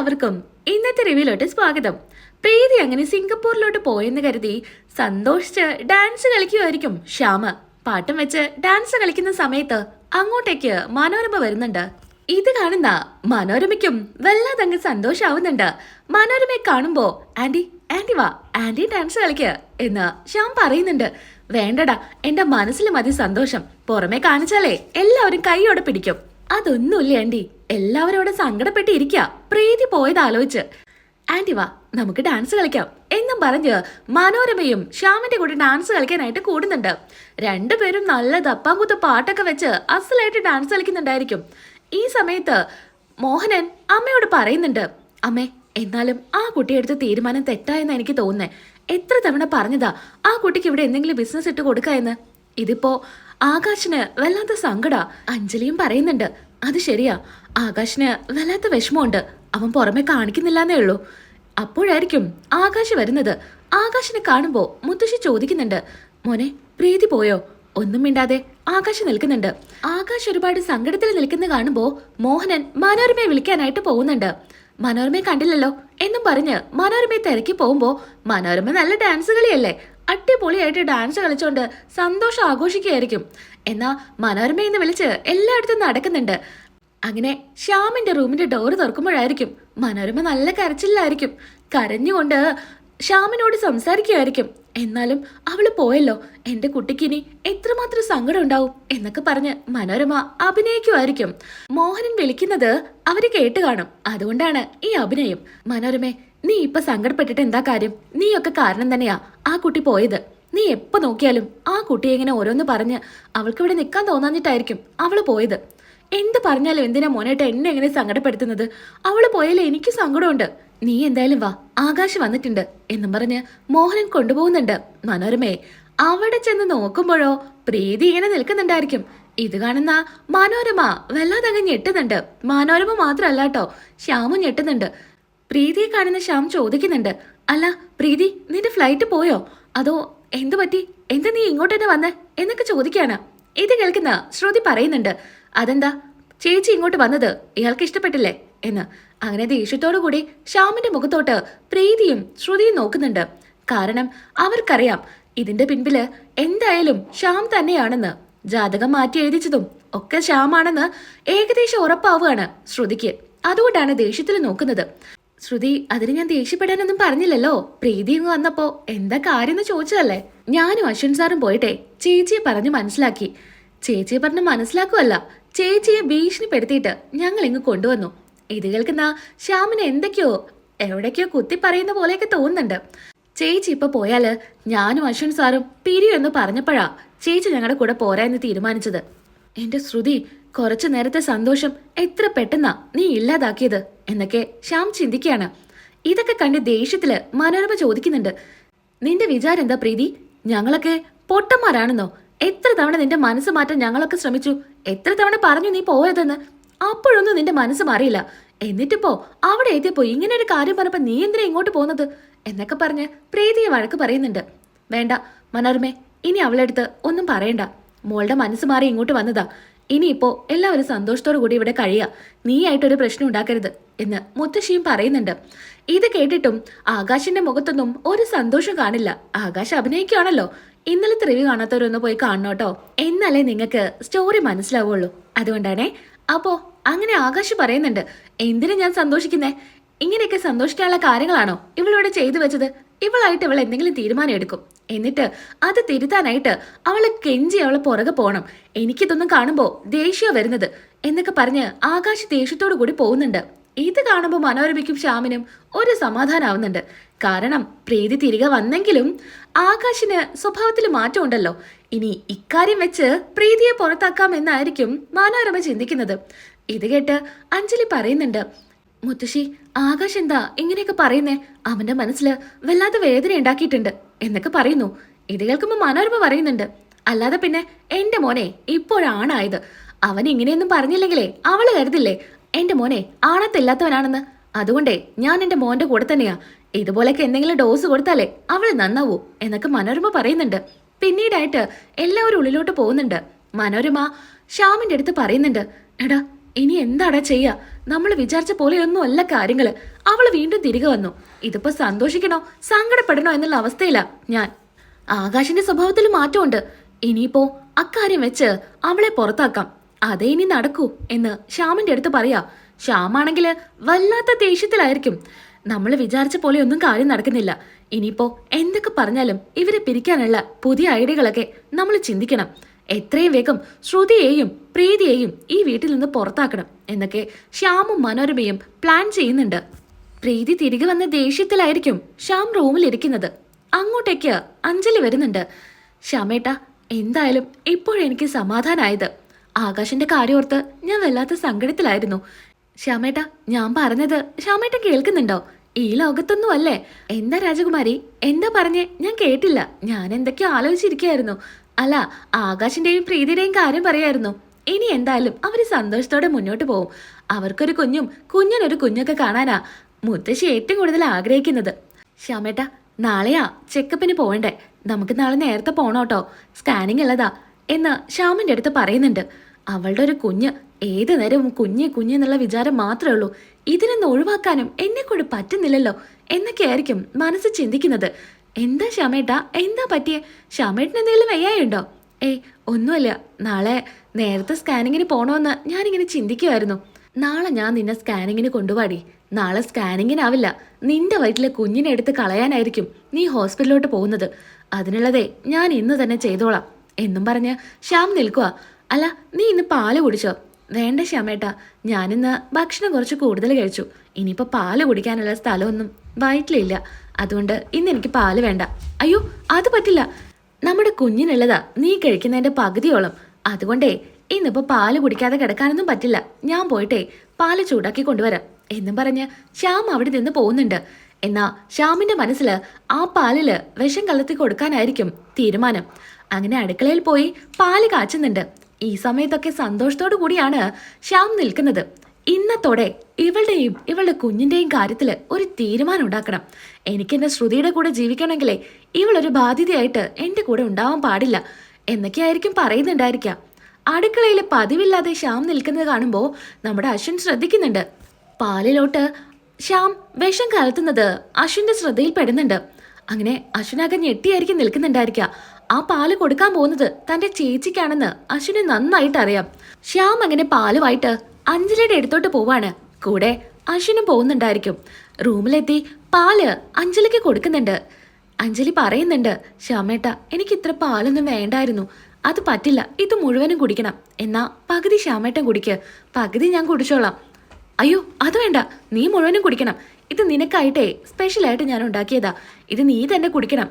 എല്ലാവർക്കും ഇന്നത്തെ റിവ്യൂലോട്ട് സ്വാഗതം. പ്രീതി അങ്ങനെ സിംഗപ്പൂരിലോട്ട് പോയെന്ന് കരുതി സന്തോഷിച്ച് ഡാൻസ് കളിക്കുമായിരിക്കും ശ്യാമ. പാട്ടും വെച്ച് ഡാൻസ് കളിക്കുന്ന സമയത്ത് അങ്ങോട്ടേക്ക് മനോരമ വരുന്നുണ്ട്. ഇത് കാണുന്ന മനോരമയ്ക്കും വല്ലാതെ അങ്ങ് സന്തോഷാവുന്നുണ്ട്. മനോരമയെ കാണുമ്പോ ആന്റി ആന്റി വാ ആന്റി ഡാൻസ് കളിക്ക് എന്ന് ശ്യാം പറയുന്നുണ്ട്. വേണ്ടടാ എന്റെ മനസ്സിൽ മതി സന്തോഷം. പുറമെ കാണിച്ചാലേ എല്ലാവരും കൈയോടെ പിടിക്കും. അതൊന്നുമില്ല ആന്റി. എല്ലാവരും അവിടെ സങ്കടപ്പെട്ടിരിക്കുക പ്രീതി പോയത് ആലോചിച്ച്. ആന്റി വാ നമുക്ക് ഡാൻസ് കളിക്കാം. എന്നും പറഞ്ഞ് മനോരമയും ശ്യാമിന്റെ കൂടെ ഡാൻസ് കളിക്കാനായിട്ട് കൂടുന്നുണ്ട്. രണ്ടുപേരും നല്ല ദപ്പാങ്കുത്ത പാട്ടൊക്കെ വെച്ച് അസലായിട്ട് ഡാൻസ് കളിക്കുന്നുണ്ടായിരിക്കും. ഈ സമയത്ത് മോഹനൻ അമ്മയോട് പറയുന്നുണ്ട് അമ്മേ എന്നാലും ആ കുട്ടിയെടുത്ത തീരുമാനം തെറ്റായെന്ന് എനിക്ക് തോന്നുന്നേ. എത്ര തവണ പറഞ്ഞതാ ആ കുട്ടിക്ക് ഇവിടെ എന്തെങ്കിലും ബിസിനസ് ഇട്ട് കൊടുക്കാ എന്ന്? ഇതിപ്പോ ആകാശിന് വല്ലാത്ത സങ്കട. അഞ്ജലിയും പറയുന്നുണ്ട് അത് ശരിയാ. ആകാശിന് വല്ലാത്ത വിഷമമുണ്ട്. അവൻ പുറമെ കാണിക്കുന്നില്ലെന്നേ ഉള്ളൂ. അപ്പോഴായിരിക്കും ആകാശ് വരുന്നത്. ആകാശിനെ കാണുമ്പോൾ മുത്തശ്ശി ചോദിക്കുന്നുണ്ട് മോനെ പ്രീതി പോയോ? ഒന്നും മിണ്ടാതെ ആകാശ് നിൽക്കുന്നുണ്ട്. ആകാശ് ഒരുപാട് സങ്കടത്തിൽ നിൽക്കുന്ന കാണുമ്പോൾ മോഹനൻ മനോരമയെ വിളിക്കാനായിട്ട് പോകുന്നുണ്ട്. മനോരമയെ കണ്ടില്ലല്ലോ എന്നും പറഞ്ഞ് മനോരമയെ തിരക്കി പോകുമ്പോ മനോരമ നല്ല ഡാൻസ് കളിയല്ലേ? അടിപൊളിയായിട്ട് ഡാൻസ് കളിച്ചുകൊണ്ട് സന്തോഷം ആഘോഷിക്കുകയായിരിക്കും. എന്നാ മനോരമ എന്ന് വിളിച്ച് എല്ലായിടത്തും നടക്കുന്നുണ്ട്. അങ്ങനെ ശ്യാമിന്റെ റൂമിന്റെ ഡോറ് തുറക്കുമ്പോഴായിരിക്കും മനോരമ നല്ല കരച്ചിലായിരിക്കും. കരഞ്ഞുകൊണ്ട് ശ്യാമിനോട് സംസാരിക്കുമായിരിക്കും എന്നാലും അവൾ പോയല്ലോ എന്റെ കുട്ടിക്കിനി എത്രമാത്രം സങ്കടം ഉണ്ടാവും? എന്നൊക്കെ പറഞ്ഞ് മനോരമ അഭിനയിക്കുമായിരിക്കും. മോഹനൻ വിളിക്കുന്നത് അവർ കേട്ട് കാണും. അതുകൊണ്ടാണ് ഈ അഭിനയം. മനോരമേ നീ ഇപ്പൊ സങ്കടപ്പെട്ടിട്ട് എന്താ കാര്യം? നീയൊക്കെ കാരണം തന്നെയാ ആ കുട്ടി പോയത്. നീ എപ്പോ നോക്കിയാലും ആ കുട്ടിയെ ഇങ്ങനെ ഓരോന്ന് പറഞ്ഞ് അവൾക്ക് ഇവിടെ നിൽക്കാൻ തോന്നാഞ്ഞിട്ടായിരിക്കും അവൾ പോയത്. എന്ത് പറഞ്ഞാലും എന്തിനാ മോനേട്ട എന്നെ എങ്ങനെ സങ്കടപ്പെടുത്തുന്നത്? അവൾ പോയാലേ എനിക്ക് സങ്കടമുണ്ട്. നീ എന്തായാലും വാ ആകാശ് വന്നിട്ടുണ്ട് എന്നും പറഞ്ഞ് മോഹനൻ കൊണ്ടുപോകുന്നുണ്ട്. മനോരമയെ അവിടെ ചെന്ന് നോക്കുമ്പോഴോ പ്രീതി ഇങ്ങനെ നിൽക്കുന്നുണ്ടായിരിക്കും. ഇത് കാണുന്ന മനോരമ വല്ലാതെ ഞെട്ടുന്നുണ്ട്. മനോരമ മാത്രല്ലാട്ടോ ശ്യാമും ഞെട്ടുന്നുണ്ട്. പ്രീതിയെ കാണുന്ന ശ്യാം ചോദിക്കുന്നുണ്ട്. അല്ല പ്രീതി നിന്റെ ഫ്ലൈറ്റ് പോയോ? അതോ എന്തു പറ്റി? എന്താ നീ ഇങ്ങോട്ട് തന്നെ വന്നേ? എന്നൊക്കെ ചോദിക്കാണ്. ഇത് കേൾക്കുന്ന ശ്രുതി പറയുന്നുണ്ട്. അതെന്താ? ചേച്ചി ഇങ്ങോട്ട് വന്നത് ഇയാൾക്ക് ഇഷ്ടപ്പെട്ടില്ലേ? എന്ന്. അങ്ങനെ ദേഷ്യത്തോടു കൂടി ശ്യാമിന്റെ മുഖത്തോട്ട് പ്രീതിയും ശ്രുതിയും നോക്കുന്നുണ്ട്. കാരണം അവർക്കറിയാം ഇതിന്റെ പിൻപിൽ എന്തായാലും ശ്യാം തന്നെയാണെന്ന്. ജാതകം മാറ്റി എഴുതിച്ചതും ഒക്കെ ശ്യാമാണെന്ന് ഏകദേശം ഉറപ്പാവുകയാണ് ശ്രുതിക്ക്. അതുകൊണ്ടാണ് ദേഷ്യത്തിൽ നോക്കുന്നത്. ശ്രുതി അതിന് ഞാൻ ദേഷ്യപ്പെടാനൊന്നും പറഞ്ഞില്ലല്ലോ. പ്രീതി ഇങ്ങ് വന്നപ്പോ എന്താ കാര്യം എന്ന് ചോദിച്ചതല്ലേ? ഞാനും അശ്വിൻ സാറും പോയിട്ടെ ചേച്ചിയെ പറഞ്ഞു മനസ്സിലാക്കി. ചേച്ചിയെ പറഞ്ഞ് മനസ്സിലാക്കുമല്ല ചേച്ചിയെ ഭീഷണിപ്പെടുത്തിയിട്ട് ഞങ്ങൾ ഇങ്ങ് കൊണ്ടുവന്നു. ഇത് കേൾക്കുന്ന ശ്യാമിന് എന്തൊക്കെയോ എവിടേക്കോ കുത്തി പറയുന്ന പോലെയൊക്കെ തോന്നുന്നുണ്ട്. ചേച്ചി ഇപ്പൊ പോയാൽ ഞാനും അശ്വിൻ സാറും പിരിയു എന്ന് പറഞ്ഞപ്പോഴാ ചേച്ചി ഞങ്ങളുടെ കൂടെ പോരാ എന്ന് തീരുമാനിച്ചത്. എന്റെ ശ്രുതി കുറച്ചു നേരത്തെ സന്തോഷം എത്ര പെട്ടെന്നാ നീ ഇല്ലാതാക്കിയത് എന്നൊക്കെ ശ്യാം ചിന്തിക്കുകയാണ്. ഇതൊക്കെ കണ്ട് ദേഷ്യത്തിൽ മനോരമ ചോദിക്കുന്നുണ്ട്. നിന്റെ വിചാരം എന്താ പ്രീതി? ഞങ്ങളൊക്കെ പൊട്ടന്മാരാണെന്നോ? എത്ര തവണ നിന്റെ മനസ്സ് മാറ്റാൻ ഞങ്ങളൊക്കെ ശ്രമിച്ചു? എത്ര തവണ പറഞ്ഞു നീ പോയതെന്ന് അപ്പോഴൊന്നും നിന്റെ മനസ്സ് മാറിയില്ല. എന്നിട്ടിപ്പോ അവിടെ എത്തിയപ്പോ ഇങ്ങനെ ഒരു കാര്യം പറഞ്ഞപ്പോ നീ എന്തിനാ ഇങ്ങോട്ട് പോകുന്നത്? എന്നൊക്കെ പറഞ്ഞ് പ്രീതിയെ വഴക്ക് പറയുന്നുണ്ട്. വേണ്ട മനോരമേ ഇനി അവളെടുത്ത് ഒന്നും പറയണ്ട. മോളുടെ മനസ്സ് മാറി ഇങ്ങോട്ട് വന്നതാ. ഇനിയിപ്പോ എല്ലാവരും സന്തോഷത്തോടു കൂടി ഇവിടെ കഴിയുക. നീയായിട്ടൊരു പ്രശ്നം ഉണ്ടാക്കരുത് എന്ന് മുത്തശ്ശിയും പറയുന്നുണ്ട്. ഇത് കേട്ടിട്ടും ആകാശിന്റെ മുഖത്തൊന്നും ഒരു സന്തോഷം കാണില്ല. ആകാശ് അഭിനയിക്കുകയാണല്ലോ. ഇന്നലെ ത്രിവി കാണാത്തവരൊന്ന് പോയി കാണണോട്ടോ എന്നാലേ നിങ്ങൾക്ക് സ്റ്റോറി മനസ്സിലാവുള്ളൂ. അതുകൊണ്ടാണേ. അപ്പോ അങ്ങനെ ആകാശ് പറയുന്നുണ്ട്. എന്തിനു ഞാൻ സന്തോഷിക്കുന്നേ? ഇങ്ങനെയൊക്കെ സന്തോഷിക്കാനുള്ള കാര്യങ്ങളാണോ ഇവളിവിടെ ചെയ്തു വെച്ചത്? ഇവളായിട്ട് ഇവൾ എന്തെങ്കിലും തീരുമാനം എടുക്കും. എന്നിട്ട് അത് തിരുത്താനായിട്ട് അവളെ കെഞ്ചി അവളെ പുറകെ പോകണം എനിക്കിതൊന്നും കാണുമ്പോൾ ദേഷ്യം വരുന്നത് എന്നൊക്കെ പറഞ്ഞ് ആകാശ് ദേഷ്യത്തോടു കൂടി പോകുന്നുണ്ട്. ഇത് കാണുമ്പോൾ മനോരമയ്ക്കും ശ്യാമിനും ഒരു സമാധാനാവുന്നുണ്ട്. കാരണം പ്രീതി തിരികെ വന്നെങ്കിലും ആകാശിന് സ്വഭാവത്തിൽ മാറ്റമുണ്ടല്ലോ. ഇനി ഇക്കാര്യം വെച്ച് പ്രീതിയെ പുറത്താക്കാം എന്നായിരിക്കും മനോരമ ചിന്തിക്കുന്നത്. ഇത് കേട്ട് അഞ്ജലി പറയുന്നുണ്ട് മുത്തശ്ശി ആകാശ് എന്താ ഇങ്ങനെയൊക്കെ പറയുന്നേ? അവന്റെ മനസ്സിൽ വല്ലാത്ത വേദന ഉണ്ടാക്കിയിട്ടുണ്ട്. എന്നൊക്കെ പറയുന്നു. ഇത് കേൾക്കുമ്പോൾ മനോരമ പറയുന്നുണ്ട്. അല്ലാതെ പിന്നെ എന്റെ മോനെ ഇപ്പോഴാണായത്. അവൻ ഇങ്ങനെയൊന്നും പറഞ്ഞില്ലെങ്കിലേ അവൾ കരുതില്ലേ? എന്റെ മോനെ ആണത്തില്ലാത്തവനാണെന്ന് അതുകൊണ്ടേ ഞാൻ എന്റെ മോന്റെ കൂടെ തന്നെയാ. ഇതുപോലൊക്കെ എന്തെങ്കിലും ഡോസ് കൊടുത്താലേ അവൾ നന്നാവൂ എന്നൊക്കെ മനോരമ പറയുന്നുണ്ട്. പിന്നീടായിട്ട് എല്ലാവരും ഉള്ളിലോട്ട് പോകുന്നുണ്ട്. മനോരമ ശ്യാമിന്റെ അടുത്ത് പറയുന്നുണ്ട്. എടാ ഇനി എന്താടാ ചെയ്യാ? നമ്മൾ വിചാരിച്ച പോലെയൊന്നും അല്ല കാര്യങ്ങൾ. അവൾ വീണ്ടും തിരികെ വന്നു. ഇതിപ്പോ സന്തോഷിക്കണോ? സങ്കടപ്പെടണോ എന്നുള്ള അവസ്ഥയിലാ ഞാൻ. ആകാശിന്റെ സ്വഭാവത്തിൽ മാറ്റമുണ്ട്. ഇനിയിപ്പോ അക്കാര്യം വെച്ച് അവളെ പുറത്താക്കാം. അതേ ഇനി നടക്കൂ എന്ന് ശ്യാമിന്റെ അടുത്ത് പറയാ. ശ്യാമാണെങ്കിൽ വല്ലാത്ത ദേഷ്യത്തിലായിരിക്കും. നമ്മൾ വിചാരിച്ച പോലെ ഒന്നും കാര്യം നടക്കുന്നില്ല. ഇനിയിപ്പോ എന്തൊക്കെ പറഞ്ഞാലും ഇവരെ പിരിക്കാനുള്ള പുതിയ ഐഡിയകളൊക്കെ നമ്മൾ ചിന്തിക്കണം. എത്രയും വേഗം ശ്രുതിയെയും പ്രീതിയെയും ഈ വീട്ടിൽ നിന്ന് പുറത്താക്കണം എന്നൊക്കെ ശ്യാമും മനോരമയും പ്ലാൻ ചെയ്യുന്നുണ്ട്. പ്രീതി തിരികെ വന്ന ദേഷ്യത്തിലായിരിക്കും ശ്യാം റൂമിലിരിക്കുന്നത് അങ്ങോട്ടേക്ക് അഞ്ജലി വരുന്നുണ്ട്. ശ്യാമേട്ട എന്തായാലും ഇപ്പോഴെനിക്ക് സമാധാനായത്. ആകാശിന്റെ കാര്യോർത്ത് ഞാൻ വല്ലാത്ത സങ്കടത്തിലായിരുന്നു. ശ്യാമേട്ട ഞാൻ പറഞ്ഞത് ശ്യാമേട്ട കേൾക്കുന്നുണ്ടോ? ഈ ലോകത്തൊന്നും അല്ലേ എന്താ രാജകുമാരി? എന്താ പറഞ്ഞേ? ഞാൻ കേട്ടില്ല. ഞാൻ എന്തൊക്കെയോ ആലോചിച്ചിരിക്കുകയായിരുന്നു. അല്ല ആകാശിന്റെയും പ്രീതിയുടെയും കാര്യം പറയായിരുന്നു. ഇനി എന്തായാലും അവർ സന്തോഷത്തോടെ മുന്നോട്ട് പോകും അവർക്കൊരു കുഞ്ഞും കുഞ്ഞിനൊരു കുഞ്ഞൊക്കെ കാണാനാ മുത്തശ്ശി ഏറ്റവും കൂടുതൽ ആഗ്രഹിക്കുന്നത്. ശ്യാമേട്ട നാളെയാ ചെക്കപ്പിന് പോവണ്ടേ നമുക്ക് നാളെ നേരത്തെ പോണോട്ടോ സ്കാനിങ് ഉള്ളതാ എന്ന് ശ്യാമിന്റെ അടുത്ത് പറയുന്നുണ്ട്. അവളുടെ ഒരു കുഞ്ഞ് ഏതു നേരവും കുഞ്ഞ് കുഞ്ഞ് എന്നുള്ള വിചാരം മാത്രമേ ഉള്ളൂ. ഇതിനൊന്ന് ഒഴിവാക്കാനും എന്നെ കൊണ്ട് പറ്റുന്നില്ലല്ലോ എന്നൊക്കെ ആയിരിക്കും മനസ്സ് ചിന്തിക്കുന്നത്. എന്താ ശ്യാമേട്ടാ? എന്താ പറ്റിയേ? ശ്യാമേട്ടന് എന്തെങ്കിലും വയ്യായുണ്ടോ? ഏയ് ഒന്നുമല്ല. നാളെ നേരത്തെ സ്കാനിങ്ങിന് പോണോന്ന് ഞാനിങ്ങനെ ചിന്തിക്കുമായിരുന്നു നാളെ ഞാൻ നിന്നെ സ്കാനിങ്ങിന് കൊണ്ടുപാടി നാളെ സ്കാനിങ്ങിനാവില്ല. നിന്റെ വയറ്റിലെ കുഞ്ഞിനെ എടുത്ത് കളയാനായിരിക്കും നീ ഹോസ്പിറ്റലിലോട്ട് പോകുന്നത്. അതിനുള്ളതേ ഞാൻ ഇന്ന് തന്നെ ചെയ്തോളാം. എന്നും പറഞ്ഞ് ശ്യാം നിൽക്കുക അല്ല നീ ഇന്ന് പാൽ കുടിച്ചോ? വേണ്ട ശ്യാമേട്ടാ. ഞാനിന്ന് ഭക്ഷണം കുറച്ച് കൂടുതൽ കഴിച്ചു. ഇനിയിപ്പോൾ പാൽ കുടിക്കാനുള്ള സ്ഥലമൊന്നും വയറ്റിലില്ല. അതുകൊണ്ട് ഇന്ന് എനിക്ക് പാൽ വേണ്ട. അയ്യോ അത് പറ്റില്ല. നമ്മുടെ കുഞ്ഞിനുള്ളതാ. നീ കഴിക്കുന്നതിന്റെ പകുതിയോളം. അതുകൊണ്ടേ ഇന്നിപ്പോ പാൽ കുടിക്കാതെ കിടക്കാനൊന്നും പറ്റില്ല. ഞാൻ പോയിട്ടേ പാൽ ചൂടാക്കി കൊണ്ടുവരാം. എന്നും പറഞ്ഞ് ശ്യാം അവിടെ നിന്ന് പോകുന്നുണ്ട്. എന്നാ ശ്യാമിന്റെ മനസ്സിൽ ആ പാലിൽ വിഷം കലർത്തി കൊടുക്കാനായിരിക്കും തീരുമാനം. അങ്ങനെ അടുക്കളയിൽ പോയി പാൽ കാച്ചുന്നുണ്ട്. ഈ സമയത്തൊക്കെ സന്തോഷത്തോടു കൂടിയാണ് ശ്യാം നിൽക്കുന്നത്. ഇന്നത്തോടെ ഇവളുടെയും ഇവളുടെ കുഞ്ഞിന്റെയും കാര്യത്തിൽ ഒരു തീരുമാനം ഉണ്ടാക്കണം. എനിക്ക് എന്റെ ശ്രുതിയുടെ കൂടെ ജീവിക്കണമെങ്കിലേ ഇവളൊരു ബാധ്യതയായിട്ട് എന്റെ കൂടെ ഉണ്ടാവാൻ പാടില്ല എന്നൊക്കെയായിരിക്കും പറയുന്നുണ്ടായിരിക്കാം. അടുക്കളയിൽ പതിവില്ലാതെ ശ്യാം നിൽക്കുന്നത് കാണുമ്പോൾ നമ്മുടെ അശ്വിൻ ശ്രദ്ധിക്കുന്നുണ്ട്. പാലിലോട്ട് ശ്യാം വിഷം കലർത്തുന്നത് അശ്വിന്റെ ശ്രദ്ധയിൽ പെടുന്നുണ്ട്. അങ്ങനെ അശ്വിനാകെ ഞെട്ടിയായിരിക്കും നിൽക്കുന്നുണ്ടായിരിക്കുക. ആ പാൽ കൊടുക്കാൻ പോകുന്നത് തന്റെ ചേച്ചിക്കാണെന്ന് അശ്വിന് നന്നായിട്ട് അറിയാം ശ്യാം അങ്ങനെ പാലുമായിട്ട് അഞ്ജലിയുടെ അടുത്തോട്ട് പോവാണ്. കൂടെ അശ്വിനും പോകുന്നുണ്ടായിരിക്കും. റൂമിലെത്തി പാൽ അഞ്ജലിക്ക് കൊടുക്കുന്നുണ്ട്. അഞ്ജലി പറയുന്നുണ്ട് ശ്യാമേട്ട എനിക്ക് ഇത്ര പാലൊന്നും വേണ്ടായിരുന്നു. അത് പറ്റില്ല ഇത് മുഴുവനും കുടിക്കണം. എന്നാ പകുതി ശ്യാമേട്ടൻ കുടിക്ക്. പകുതി ഞാൻ കുടിച്ചോളാം. അയ്യോ അത് വേണ്ട. നീ മുഴുവനും കുടിക്കണം. ഇത് നിനക്കായിട്ടേ സ്പെഷ്യലായിട്ട് ഞാൻ ഉണ്ടാക്കിയതാ. ഇത് നീ തന്നെ കുടിക്കണം.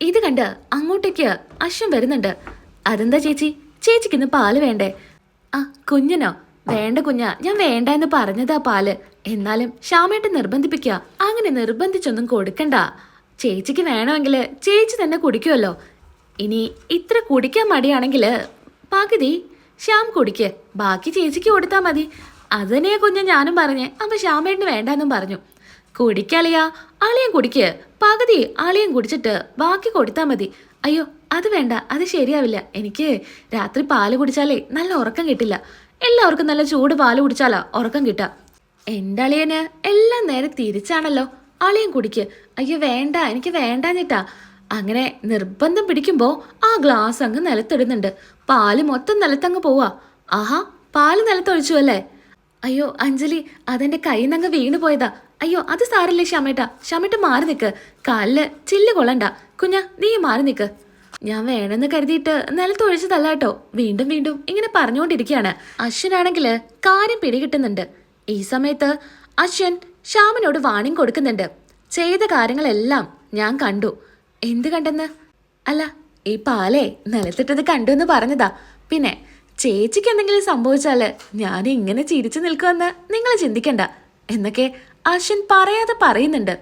ഇത് കണ്ട് അങ്ങോട്ടേക്ക് അശ്വം വരുന്നുണ്ട്. അതെന്താ ചേച്ചി? ചേച്ചിക്ക് ഇന്ന് പാൽ വേണ്ടേ? ആ കുഞ്ഞിനോ? വേണ്ട കുഞ്ഞ ഞാൻ വേണ്ട എന്ന് പറഞ്ഞതാ പാൽ. എന്നാലും ശ്യാമേട്ട് നിർബന്ധിപ്പിക്കുക അങ്ങനെ നിർബന്ധിച്ചൊന്നും കൊടുക്കണ്ട. ചേച്ചിക്ക് വേണമെങ്കിൽ ചേച്ചി തന്നെ കുടിക്കുമല്ലോ ഇനി ഇത്ര കുടിക്കാൻ മടിയാണെങ്കിൽ പകുതി ശ്യാം കുടിക്ക്. ബാക്കി ചേച്ചിക്ക് കൊടുത്താൽ മതി. അതന്നെയാ കുഞ്ഞ് ഞാനും പറഞ്ഞേ. അപ്പൊ ശ്യാമേട്ടിന് വേണ്ടെന്നും പറഞ്ഞു. കുടിക്കളിയാ അളിയൻ കുടിക്ക്. പകുതി അളിയൻ കുടിച്ചിട്ട് ബാക്കി കൊടുത്താൽ മതി. അയ്യോ അത് വേണ്ട അത് ശരിയാവില്ല. എനിക്ക് രാത്രി പാൽ കുടിച്ചാലേ നല്ല ഉറക്കം കിട്ടില്ല. എല്ലാവർക്കും നല്ല ചൂട് പാൽ കുടിച്ചാലാ ഉറക്കം കിട്ടുക. എന്റെ അളിയന് എല്ലാം നേരെ തിരിച്ചാണല്ലോ. അളിയൻ കുടിക്ക്. അയ്യോ വേണ്ട എനിക്ക് വേണ്ടാഞ്ഞിട്ടാ അങ്ങനെ നിർബന്ധം പിടിക്കുമ്പോൾ ആ ഗ്ലാസ് അങ്ങ് നിലത്തിടുന്നുണ്ട്. പാൽ മൊത്തം നിലത്തങ്ങ് പോവാ. ആഹാ പാൽ നിലത്തൊഴിച്ചു അല്ലേ? അയ്യോ അഞ്ജലി അതെന്റെ കയ്യിൽ നിന്നങ്ങ് വീണു പോയതാ അയ്യോ അത് സാരല്ലേ ഷമേട്ട ഷമേട്ട മാറി നിക്ക്. കാലിൽ ചില്ല് കൊള്ളണ്ട. കുഞ്ഞ നീ മാറി നിക്ക്. ഞാൻ വേണമെന്ന് കരുതിയിട്ട് നിലത്തൊഴിച്ചതല്ല കേട്ടോ. വീണ്ടും വീണ്ടും ഇങ്ങനെ പറഞ്ഞുകൊണ്ടിരിക്കുകയാണ്. അശ്വനാണെങ്കിൽ കാര്യം പിടികിട്ടുന്നുണ്ട്. ഈ സമയത്ത് അശ്വൻ ശ്യാമിനോട് വാണിംഗ് കൊടുക്കുന്നുണ്ട്. ചെയ്ത കാര്യങ്ങളെല്ലാം ഞാൻ കണ്ടു. എന്ത് കണ്ടെന്ന്? അല്ല ഈ പാലേ നിലത്തിട്ടത് കണ്ടു എന്ന് പറഞ്ഞതാ. പിന്നെ ചേച്ചിക്ക് എന്തെങ്കിലും സംഭവിച്ചാൽ ഞാൻ ഇങ്ങനെ ചിരിച്ചു നിൽക്കുമെന്ന് നിങ്ങൾ ചിന്തിക്കണ്ട. എന്നൊക്കെ അശ്വൻ പറയാതെ പറയുന്നുണ്ട്.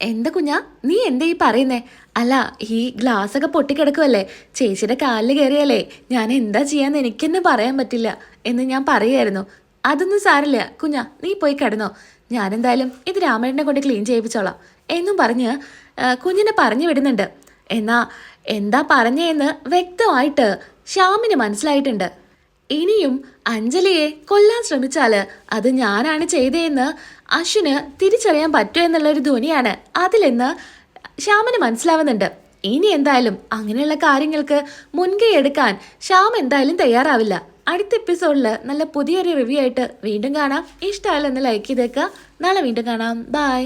എന്താ കുഞ്ഞാ? നീ എന്താ ഈ പറയുന്നേ? അല്ല ഈ ഗ്ലാസ് ഒക്കെ പൊട്ടിക്കിടക്കുമല്ലേ ചേച്ചിയുടെ കാലിൽ കയറിയാലേ ഞാൻ എന്താ ചെയ്യാന്ന് എനിക്കെന്നെ പറയാൻ പറ്റില്ല എന്ന് ഞാൻ പറയുമായിരുന്നു അതൊന്നും സാരില്ല. കുഞ്ഞാ നീ പോയി കിടന്നോ. ഞാനെന്തായാലും ഇത് രാമേട്ടനെ കൊണ്ട് ക്ലീൻ ചെയ്യിപ്പിച്ചോളാം എന്നും പറഞ്ഞ് കുഞ്ഞിനെ പറഞ്ഞു വിടുന്നുണ്ട്. എന്നാ എന്താ പറഞ്ഞേന്ന് വ്യക്തമായിട്ട് ശ്യാമിന് മനസ്സിലായിട്ടുണ്ട്. ഇനിയും അഞ്ജലിയെ കൊല്ലാൻ ശ്രമിച്ചാൽ അത് ഞാനാണ് ചെയ്തതെന്ന് അശ്വിന് തിരിച്ചറിയാൻ പറ്റുമോ എന്നുള്ളൊരു ധ്വനിയാണ് അതിലെന്ന് ശ്യാമിന് മനസ്സിലാവുന്നുണ്ട്. ഇനി എന്തായാലും അങ്ങനെയുള്ള കാര്യങ്ങൾക്ക് മുൻകൈ എടുക്കാൻ ശ്യാം എന്തായാലും തയ്യാറാവില്ല. അടുത്ത എപ്പിസോഡിൽ നല്ല പുതിയൊരു റിവ്യൂ ആയിട്ട് വീണ്ടും കാണാം. ഇഷ്ടമായാലും ഒന്ന് ലൈക്ക് ചെയ്തേക്കുക നാളെ വീണ്ടും കാണാം. ബൈ